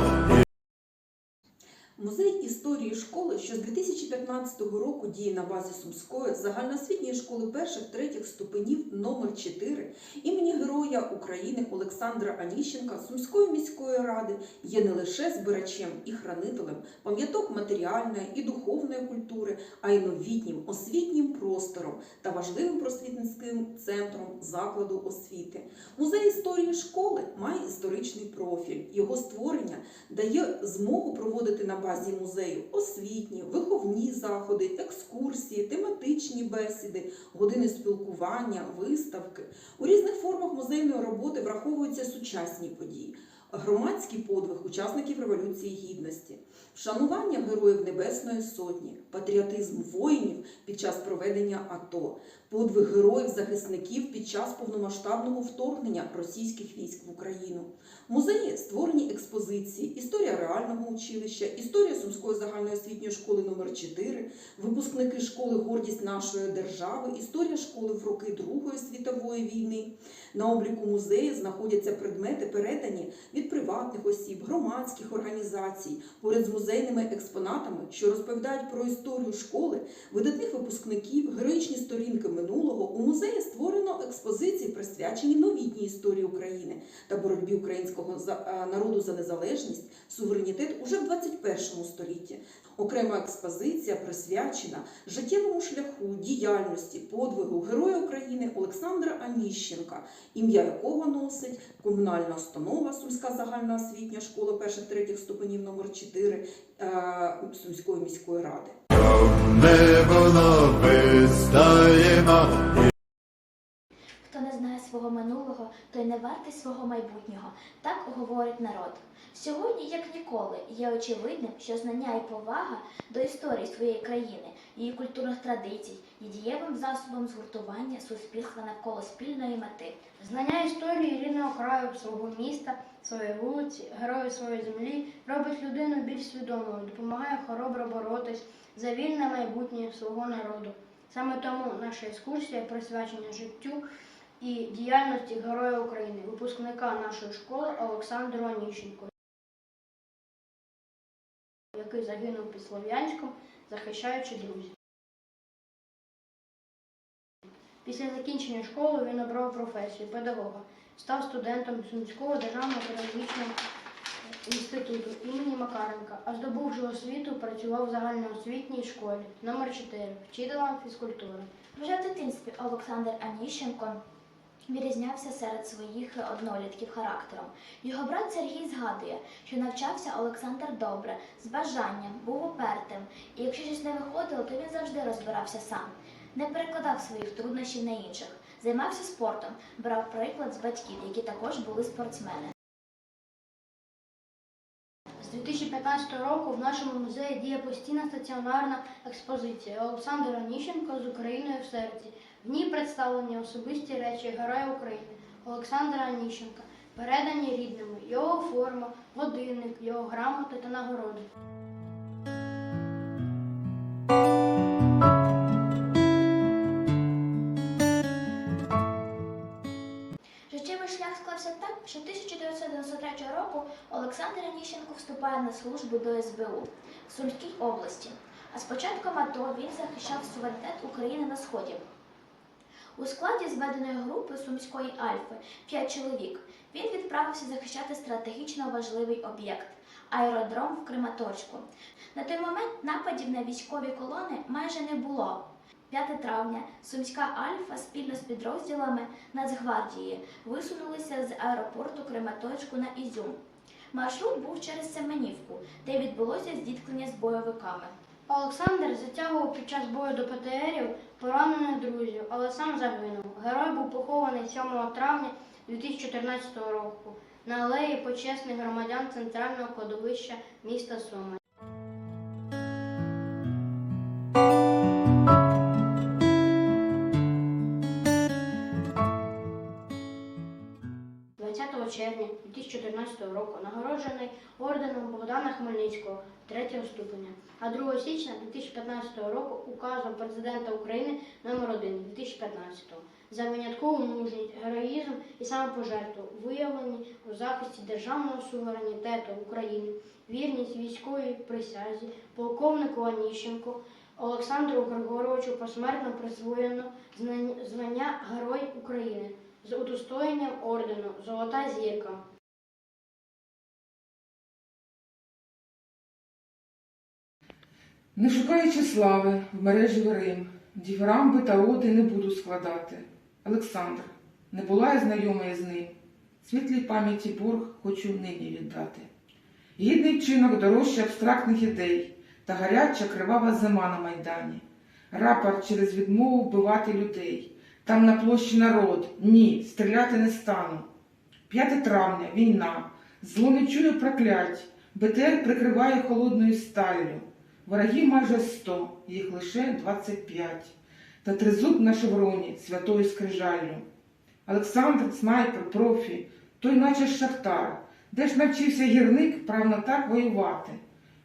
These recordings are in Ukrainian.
Музей історії школи, що з 2015 року діє на базі Сумської загальноосвітньої школи перших третіх ступенів номер 4 імені Героя України Олександра Аніщенка Сумської міської ради є не лише збирачем і хранителем пам'яток матеріальної і духовної культури, а й новітнім освітнім простором та важливим просвітницьким центром закладу освіти. Музей історії школи має історичний профіль. Його створення дає змогу проводити на базі музею освітні, виховні заходи, екскурсії, тематичні бесіди, години спілкування, виставки. У різних формах музейної роботи враховуються сучасні події. Громадський подвиг учасників Революції Гідності, вшанування героїв Небесної Сотні, патріотизм воїнів під час проведення АТО, подвиг героїв-захисників під час повномасштабного вторгнення російських військ в Україну. В музеї створені експозиції Історія реального училища, Історія Сумської загальноосвітньої школи номер 4 випускники школи Гордість нашої держави, Історія школи в роки Другої світової війни. На обліку музею знаходяться предмети, передані від приватних осіб, громадських організацій, поряд з музейними експонатами, що розповідають про історію школи, видатних випускників, героїчні сторінки минулого. У музеї створено експозиції, присвячені новітній історії України та боротьбі українського народу за незалежність, суверенітет уже в 21 столітті. Окрема експозиція присвячена життєвому шляху, діяльності, подвигу Героя України Олександра Аніщенка, ім'я якого носить комунальна установа Сумська загальноосвітня школа перших третіх ступенів номер 4 е, Сумської міської ради. Не було вистаємо, Хто не знає свого минулого, той не вартий свого майбутнього. Так говорить народ. Сьогодні, як ніколи, є очевидним, що знання і повага до історії своєї країни, її культурних традицій є дієвим засобом згуртування суспільства навколо спільної мети. Знання історії рідного краю, свого міста, своєї вулиці, героїв своєї землі робить людину більш свідомою, допомагає хоробро боротись за вільне майбутнє свого народу. Саме тому наша екскурсія присвячена життю і діяльності Героя України, випускника нашої школи Олександру Аніщенку, який загинув під Слов'янськом, захищаючи друзів. Після закінчення школи він обрав професію педагога, став студентом Сумського державного педагогічного інституту імені Макаренка, а здобувши освіту, працював в загальноосвітній школі номер 4 вчителем фізкультури. Вже в дитинстві Олександр Аніщенко вирізнявся серед своїх однолітків характером. Його брат Сергій згадує, що навчався Олександр добре, з бажанням, був упертим, і якщо щось не виходило, то він завжди розбирався сам. Не перекладав своїх труднощів на інших, займався спортом, брав приклад з батьків, які також були спортсмени. З 2015 року в нашому музеї діє постійна стаціонарна експозиція Олександр Аніщенко з Україною в серці. В ній представлені особисті речі Героя України Олександра Аніщенка, передані рідними, його форма, годинник, його грамоти та нагороди. Життєвий шлях склався так, що 1993 року Олександр Аніщенко вступає на службу до СБУ в Сумській області. А з початком АТО він захищав суверенітет України на сході. У складі зведеної групи Сумської Альфи 5 чоловік. Він відправився захищати стратегічно важливий об'єкт аеродром в Крематорську. На той момент нападів на військові колони майже не було. 5 травня Сумська Альфа спільно з підрозділами Нацгвардії висунулися з аеропорту Крематорську на Ізюм. Маршрут був через Семенівку, де відбулося зіткнення з бойовиками. Олександр затягував під час бою до ПТРів поранених друзів, але сам загинув. Герой був похований 7 травня 2014 року на алеї почесних громадян центрального кладовища міста Суми. – 20 червня 2014 року нагороджений орденом Богдана Хмельницького третього ступеня, а 2 січня 2015 року указом президента України номер 1 2015 за виняткову мужність, героїзм і самопожертву, виявлені у захисті державного суверенітету України, вірність військовій присязі, полковнику Аніщенку, Олександру Григоровичу посмертно присвоєно звання Герой України з удостоєнням ордену Золота зірка. Не шукаючи слави в мережі Рим, діфрамби та оди не буду складати. Олександр, не була я знайома із ним. Світлій пам'яті борг хочу нині віддати. Гідний вчинок дорожче абстрактних ідей та гаряча кривава зима на майдані. Рапорт через відмову вбивати людей. Там на площі народ. Ні, стріляти не стану. 5 травня, війна. Зло не чую проклять. БТР прикриває холодною сталлю. Ворогів майже сто, їх лише 25. Та тризуб на шевроні святою скрижаллю. Олександр, снайпер, профі, той наче шахтар. Де ж навчився гірник правно так воювати?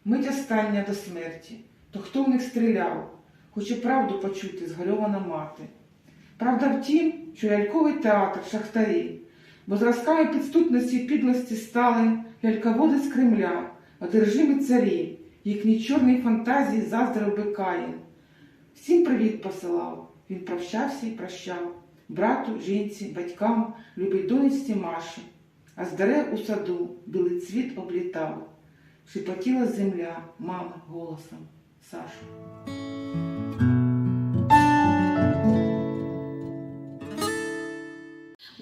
Мить остання до смерті. То хто в них стріляв? Хоче правду почути, згальована мати. Правда в тім, що ляльковий театр шахтарі, бо зразками підступності і підлості стали ляльководи з Кремля, одержимі царі, їхній чорній фантазії заздрив би Каїн. Всім привіт посилав, він прощався і прощав, брату, жінці, батькам, любій доньці Маші, а з дерев у саду білий цвіт облітав, шепотіла земля мами голосом Саша.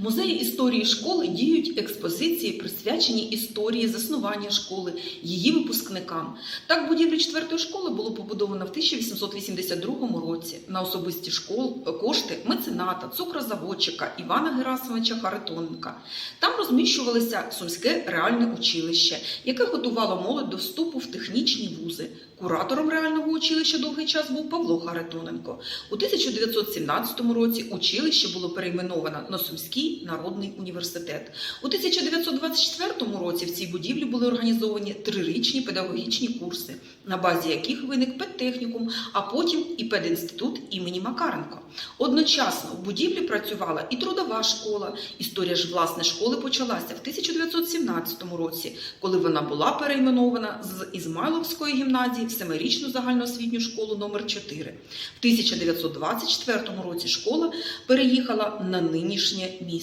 Музеї історії школи діють експозиції, присвячені історії заснування школи, її випускникам. Так, будівлю четвертої школи було побудовано в 1882 році на особисті школ кошти мецената, цукрозаводчика Івана Герасимовича Харитоненка. Там розміщувалося Сумське реальне училище, яке готувало молодь до вступу в технічні вузи. Куратором реального училища довгий час був Павло Харитоненко. У 1917 році училище було перейменовано на Сумський народний університет. У 1924 році в цій будівлі були організовані трирічні педагогічні курси, на базі яких виник педтехнікум, а потім і пединститут імені Макаренко. Одночасно в будівлі працювала і трудова школа. Історія ж власне школи почалася в 1917 році, коли вона була перейменована з Ізмайловської гімназії в семирічну загальноосвітню школу номер 4 В 1924 році школа переїхала на нинішнє місце.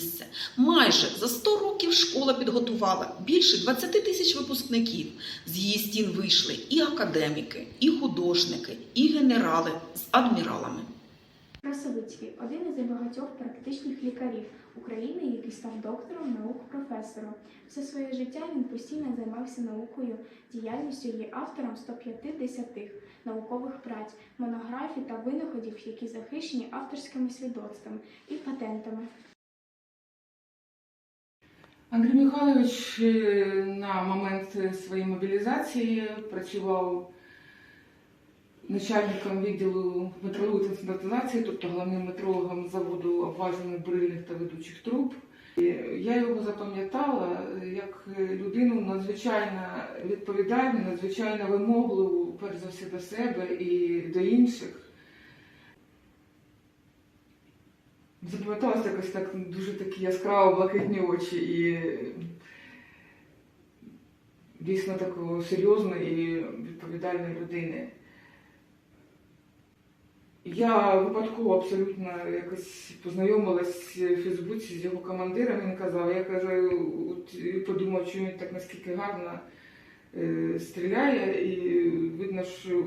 Майже за 100 років школа підготувала більше 20 тисяч випускників. З її стін вийшли і академіки, і художники, і генерали з адміралами. Красовицький один із небагатьох практичних лікарів України, який став доктором наук професором. Все своє життя він постійно займався наукою, діяльністю є автором 150 наукових праць, монографій та винаходів, які захищені авторськими свідоцтвами і патентами. Андрій Михайлович е, на момент своєї мобілізації працював начальником відділу метрології та тобто головним метрологом заводу обважених брильних та ведучих труб. Я його запам'ятала як людину надзвичайно відповідальну, надзвичайно вимогливу, перш за все до себе і до інших. Запам'яталося якось так дуже такі яскраво блакитні очі і дійсно такої серйозної і відповідальної людини. Я випадково абсолютно якось познайомилась в Фейсбуці з його командиром. Він казав, я кажу, подумав, що він так наскільки гарно стріляє, і видно, що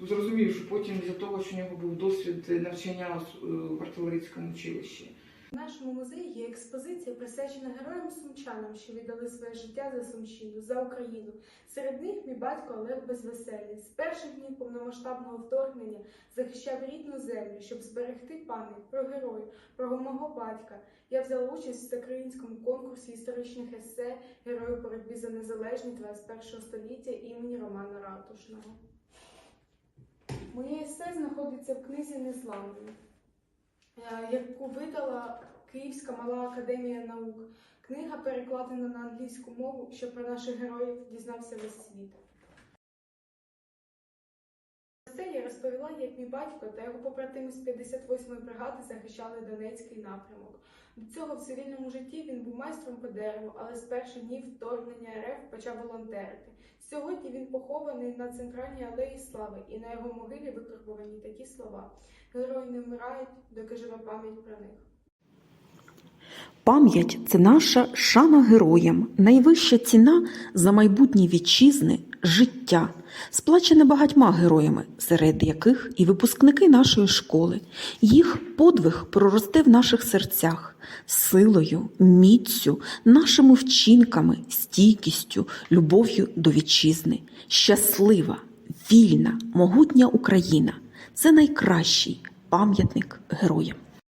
зрозумів, що потім з-за того, що в нього був досвід навчання е, в артилерійському училищі. В нашому музеї є експозиція, присвячена героям сумчанам, що віддали своє життя за Сумщину, за Україну. Серед них мій батько Олег Безвеселий. З перших днів повномасштабного вторгнення захищав рідну землю, щоб зберегти пам'ять про героїв, про мого батька. Я взяла участь в всеукраїнському конкурсі історичних есе Герою боротьби за незалежність 21 століття імені Романа Ратушного. Моє есе знаходиться в книзі Незламної. Е, яку видала Київська мала академія наук. Книга перекладена на англійську мову, щоб про наших героїв дізнався весь світ. Батько та його побратими з 58-ї бригади захищали Донецький напрямок. До цього в цивільному житті він був майстром по дереву, але з перших днів вторгнення РФ почав волонтерити. Сьогодні він похований на центральній алеї Слави, і на його могилі викарбовані такі слова: Герої не вмирають, доки живе пам'ять про них. Пам'ять це наша шана героям, найвища ціна за майбутнє вітчизни життя, сплачене багатьма героями, серед яких і випускники нашої школи. Їх подвиг проросте в наших серцях силою, міцю, нашими вчинками, стійкістю, любов'ю до вітчизни. Щаслива, вільна, могутня Україна це найкращий пам'ятник героям.